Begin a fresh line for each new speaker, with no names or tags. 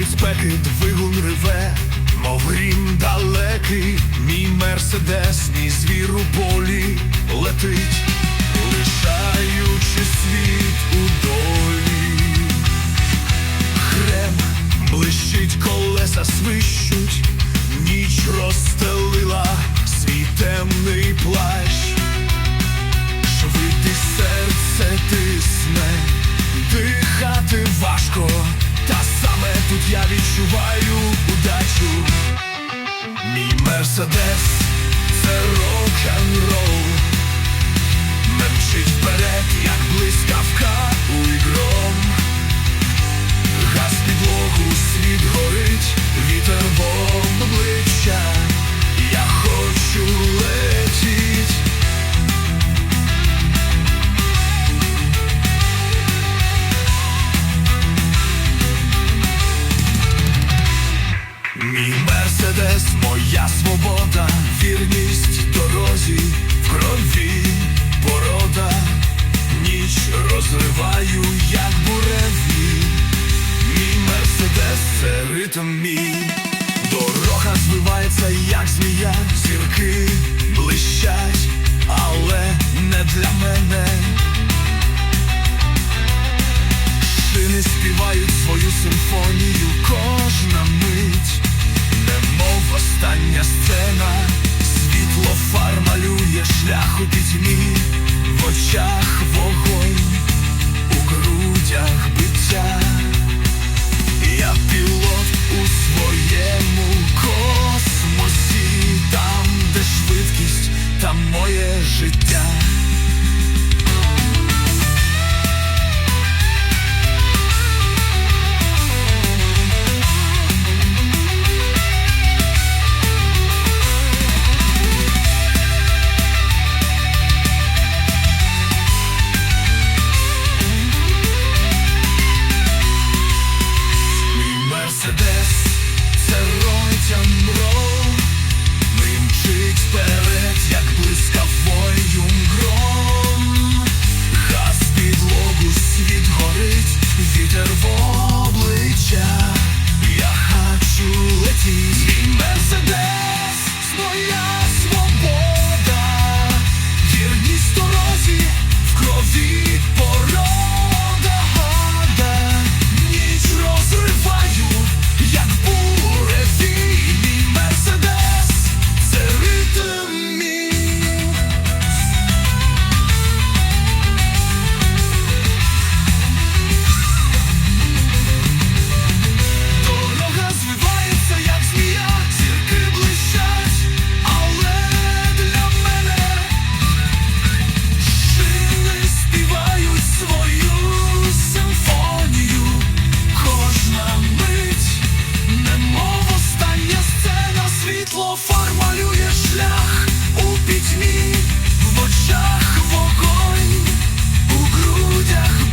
від спеки двигун реве, мов грім далекий, мій мерседес, мій звір у полі летить, лишаючи світ у долі. Хрем блищить, колеса свищуть, відчуваю удачу. Мій мерседес це рок-н-рол, Мерчить вперед, як блискавка у гром. Газ підлогу, світ горить, вітер Мій мерседес, моя свобода, вірність дорозі, в крові порода, ніч розриваю, як буреві. Мій мерседес, це ритм мій, дорога звивається, як змія, зірки блищать, але не для мене. Aku gizini світло фар малює шлях у пітьмі, в очах у грудях.